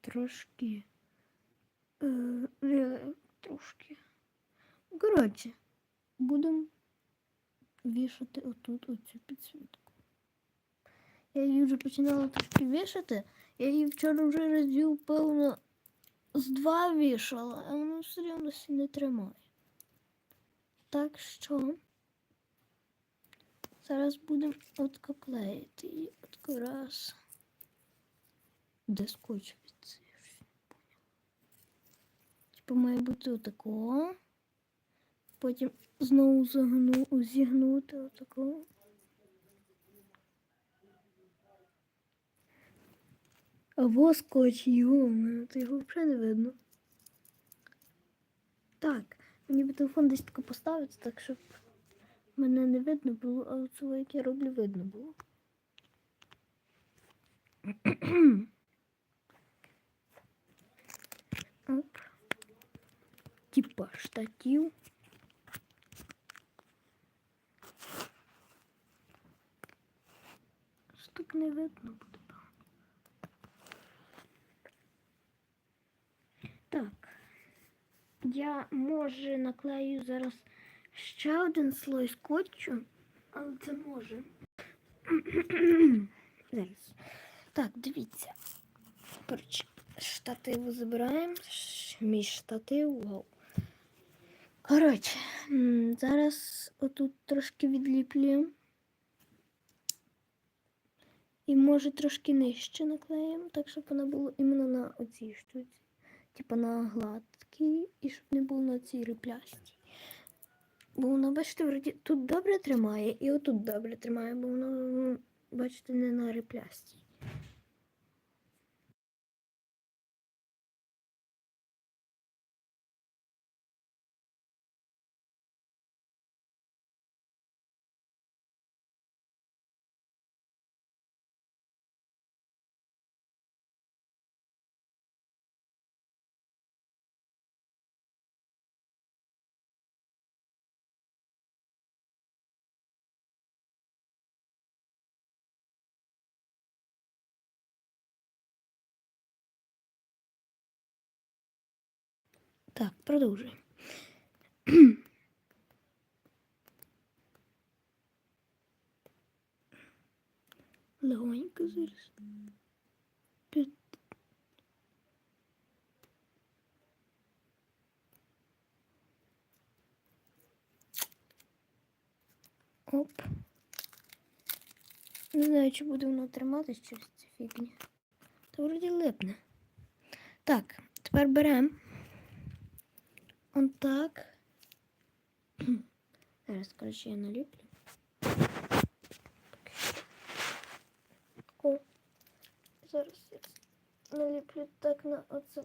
трошки. Е, трошки. Коротше, будемо вішати отут оцю підсвітку. Я її вже починала трошки вішати. Я її вчора вже разів, певно, з два вішала, а воно все сі не тримає. Так що зараз будемо отко її. Отко раз. Де скотч від цього? Я щось не поняла. Типу має бути отако. Потім знову загну, зігнути отако. Або скотч, йома, то його взагалі не видно. Так, мені би телефон десь тако поставити, так щоб мене не видно було, а оце, як я роблю, видно було. Оп. Типа штатів. Що так не видно буде. Так. Я може наклею зараз ще один слой скотчу, але це може. Зараз. Так, дивіться. Коротше, штативу забираємо. Мій штатив. Вау. Коротше, зараз отут трошки відліплюємо. І може трошки нижче наклеїмо, так щоб вона була іменно на оцій штуці. Типа на гладкій і щоб не було на цій риплястій. Бо воно, бачите, вроді тут добре тримає і отут добре тримає, бо воно, ну, бачите, не на риплястій. Так, продовжуємо. Легонько зараз. Під... Оп. Не знаю, чи буде воно триматись через ці фігні. Та вроді липне. Так, тепер беремо. Он так. Зараз, коротше, я наліплю. О. Зараз я наліплю так на оце.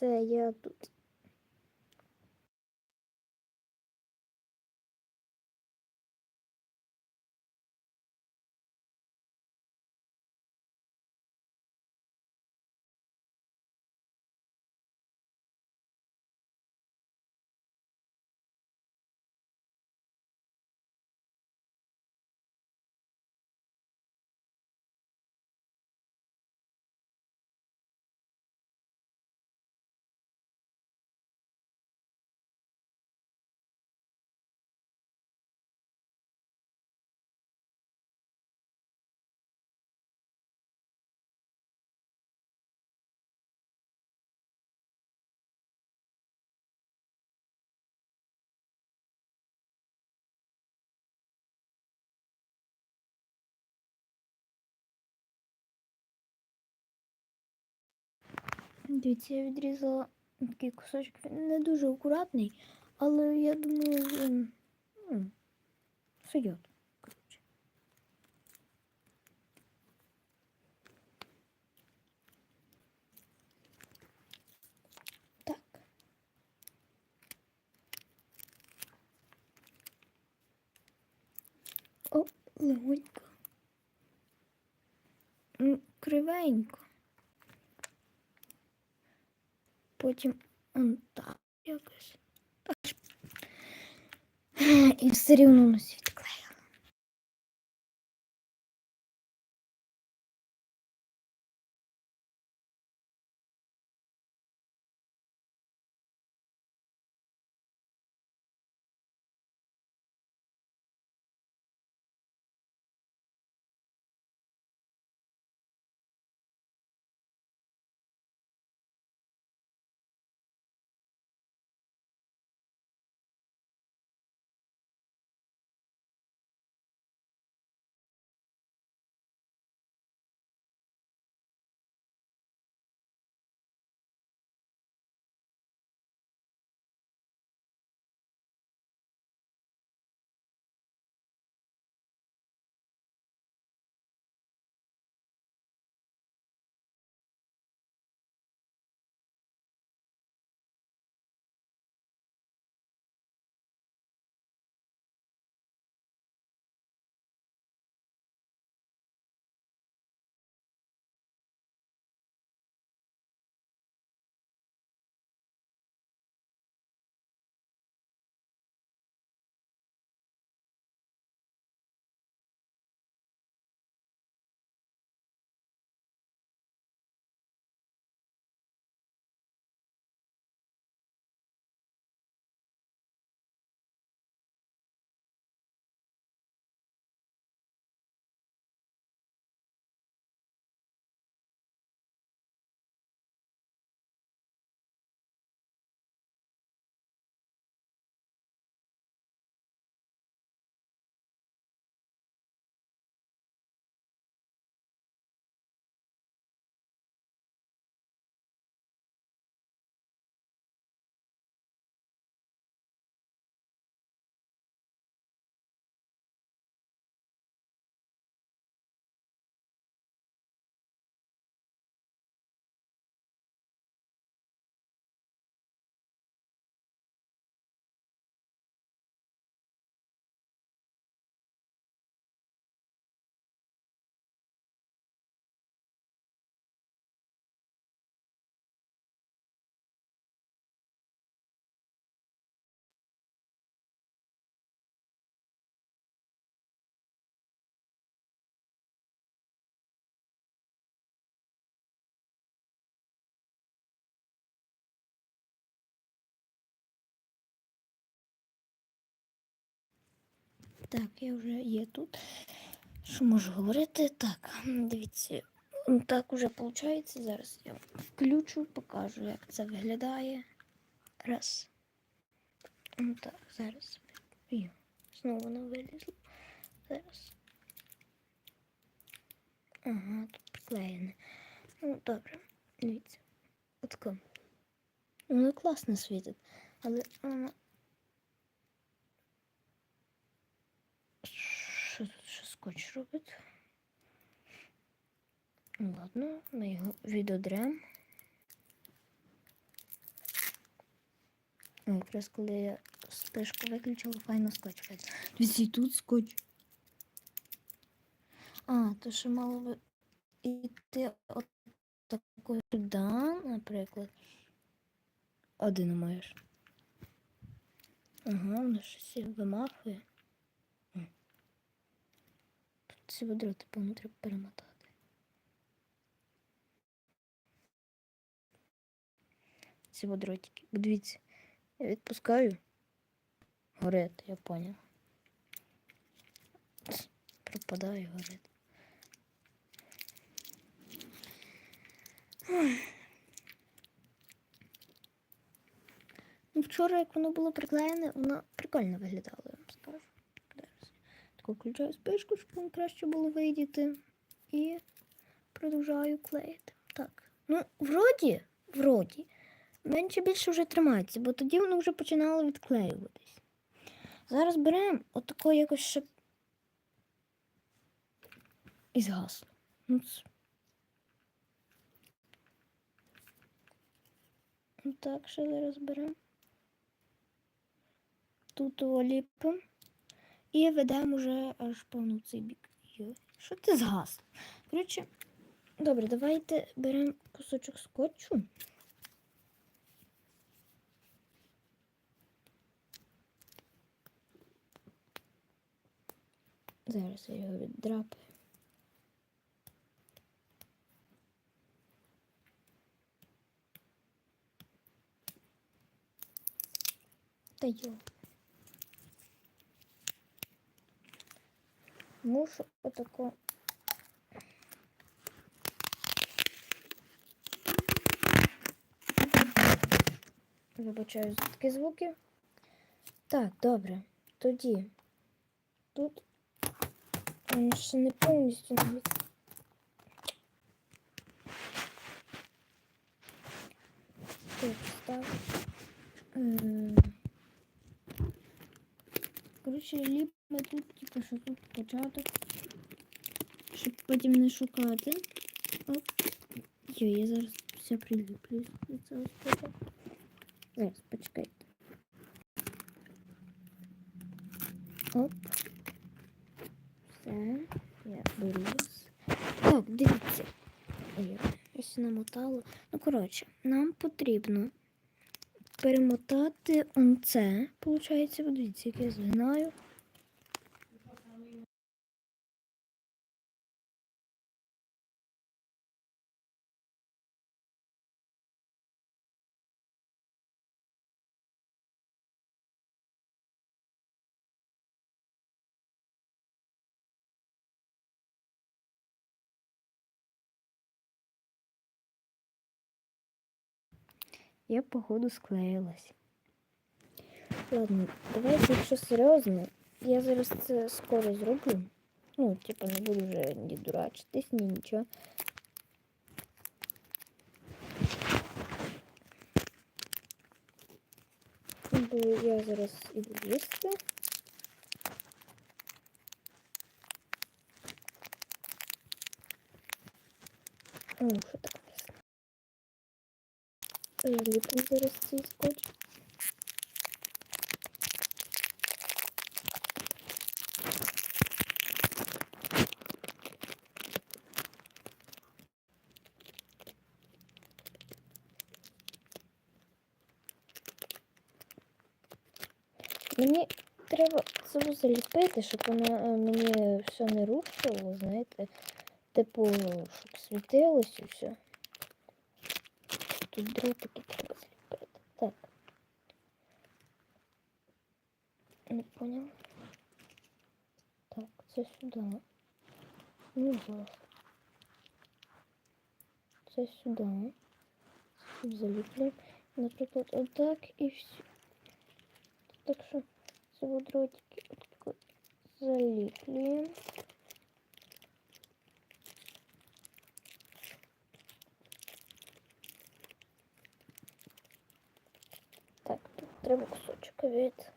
Все, я тут Дивіться, я відрізала такий кусочок. Не дуже акуратний, але я думаю, він. Коротше. Так. О, легонько. Кривенько. Потім он так якось. І все рівно на відклеїла. Так, я вже є тут. Що можу говорити? Так, дивіться, так уже виходить. Зараз я включу, покажу, як це виглядає. Раз. М, Так, зараз. Ой, знову воно вилізло. Зараз. Ага, тут приклеєне. Ну, добре, дивіться. Отако. Воно класно світить, але воно Що тут ще скотч робить? Ну, Ладно, ми його відодремо. О, Якраз коли я спишку виключила, файно скотч видно. Дивіться, і тут скотч. А, то ще мало би йти от такою сюди, наприклад. Один маєш. Ага, воно щось вимахує. Ці водороти, певно, треба перемотати. Ці водротики. Дивіться, я відпускаю. Горить, я поняв. Пропадає, горить. Ну, вчора, як воно було приклеєне, воно прикольно виглядало, я вам скажу. Зараз. Таку включаю спишку, щоб вам краще було видіти. І продовжую клеїти. Так. Ну, вроді, вроді. Менше більше вже тримається, бо тоді воно вже починало відклеюватись. Зараз беремо отако якось ще і згасло. Ну, Так, ще зараз беремо. Тут оліпимо і ведемо вже аж певно в цей бік. Що ти згасло? Коротше, добре, давайте беремо кусочок скотчу. Зараз я його віддрапаю. Та йо. Мушу отако. Вибачаю за такі звуки. Так, добре. Тоді тут він ще не повністю навіть. Тут став. Коротше, ліпимо тут, типу, що тут початок. Щоб потім не шукати. Оп. Йо, я зараз все приліплю до цього спочатку. Зараз, почекайте. Оп. Все, я беру. Так, дивіться. Ой, ось намотало. Ну, коротше, нам потрібно перемотати он це. Получається, от як я згинаю. Я, походу, склеїлась. Ладно, давайте, якщо серйозно, я зараз це скоро зроблю. Ну, типу, не буду вже ні дурачитись, ні нічого. Бо я зараз іду їсти. О, що ліплю зараз цей скотч. Мені треба це заліпити, щоб воно е, мені все не рушило, знаєте. Типу, щоб світилось і все. Тут дротики треба заліпити. Так. Не понял. Так, це сюди. Ну, зараз. Це сюди. Тут заліплюємо. Наприклад, отак і все. Так що цього дротики отако заліплюємо. Треба кусочок від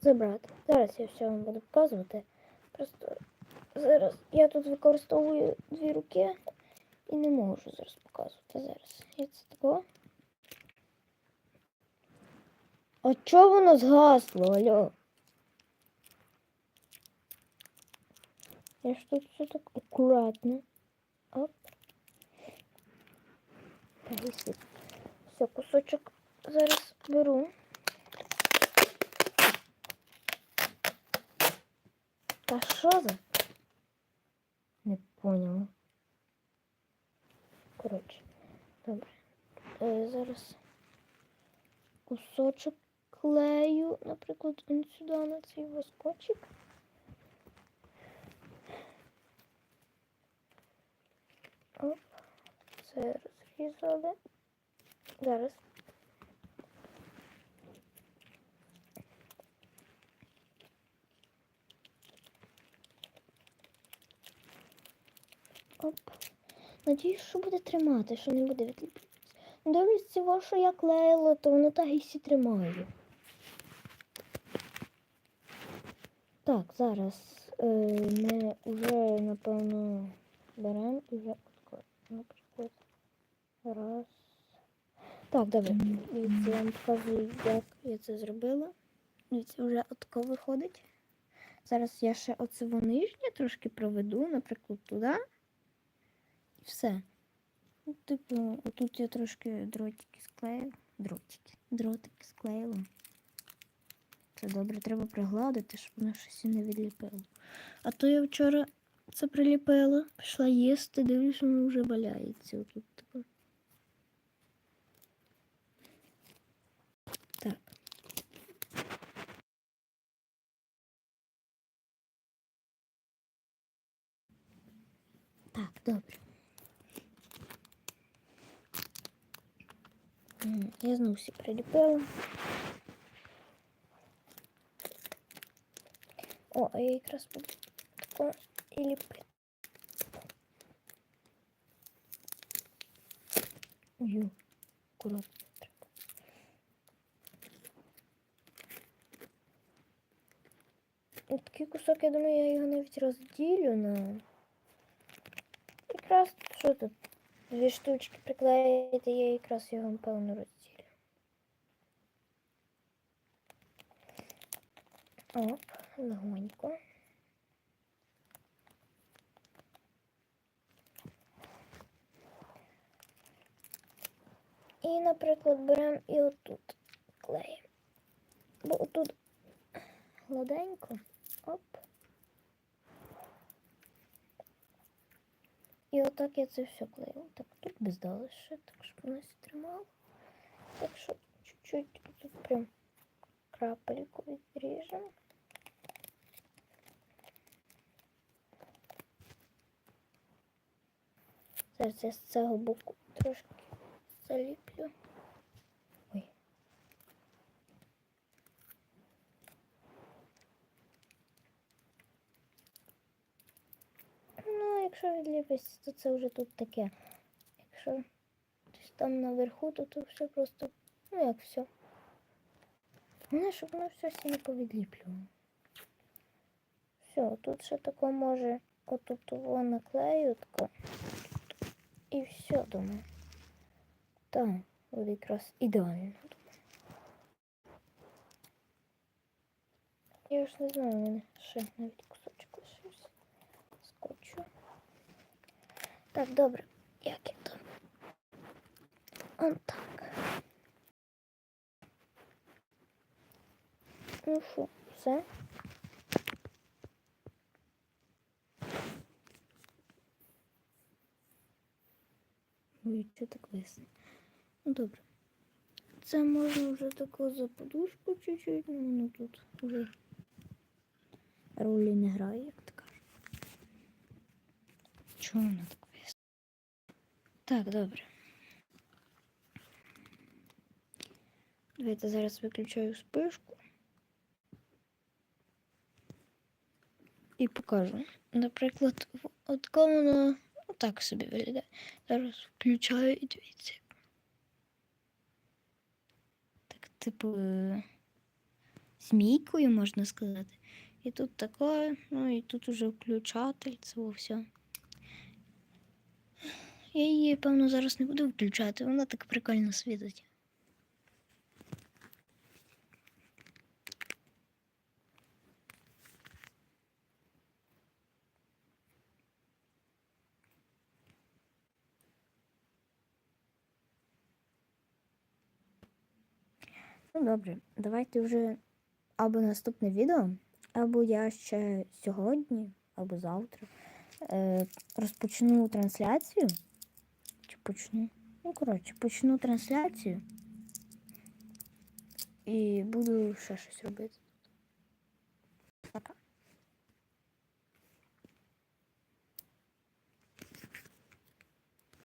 забрати. Зараз я все вам буду показувати. Просто зараз я тут використовую дві руки і не можу зараз показувати. Зараз я це такого. А чого воно згасло, алло? Я ж тут все так акуратно. Оп. Все, кусочок зараз беру. Та що за? Не поняла. Коротше, добре. Е, зараз кусочок клею, наприклад, сюди на цей воскочик. Оп, це розрізали. Зараз. Оп. Надіюсь, що буде тримати, що не буде відліплюватися. Дивлюсь, цього, що я клеїла, то воно так і всі тримає. Так, зараз е, ми вже, напевно, беремо і вже наприклад. Раз. Так, добре. Дивіться, я вам покажу, як я це зробила. Дивіться, вже отко виходить. Зараз я ще оце нижнє трошки проведу, наприклад, туди. Все. Ну, типу, отут я трошки дротики склеїла. Дротики. Дротики склеїла. Це добре, треба пригладити, щоб воно щось не відліпило. А то я вчора це приліпила, пішла їсти, дивлюсь, воно вже валяється отут. Типу. Так. Так, добре. Я знову всі приліпила. О, а я якраз буду тако і ліпити. Ой, акуратно треба. Ось Такий кусок, я думаю, я його навіть розділю на. Якраз що тут? Дві штучки приклеїти, я якраз його напевно розділю. Оп, легонько. І, наприклад, беремо і отут клеїмо. Бо отут гладенько. Оп. І отак я це все клею. Так, тут без ще, так щоб воно тримало. Так що чуть-чуть тут прям крапельку відріжемо. Зараз я з цього боку трошки заліплю. Ой. Ну, відліпиться, то це вже тут таке. Якщо десь там наверху, то тут все просто, ну як все. Головне, щоб воно все сильно повідліплювало. Все, тут ще тако може отут того наклею тако. І все, думаю. Так, буде якраз ідеально. Я ж не знаю, у мене ще навіть кусочок лишився. Скотчу. Так, добре. Як я там? Он так. Ну що, все? Ой, що так висне? Ну добре. Це можна вже тако за подушку чуть-чуть, ну воно тут вже ролі не грає, як то кажуть. Чого воно так? Так, добре. Давайте зараз виключаю спишку. І покажу. Наприклад, от коли воно отак собі виглядає. Зараз включаю і дивіться. Так, типу, е, змійкою можна сказати. І тут таке, ну і тут уже включатель, це все. Я її, певно, зараз не буду включати, вона так прикольно світить. Ну добре, давайте вже або наступне відео, або я ще сьогодні, або завтра е, розпочну трансляцію. Почну? Ну, коротше, почну трансляцію і буду ще щось робити.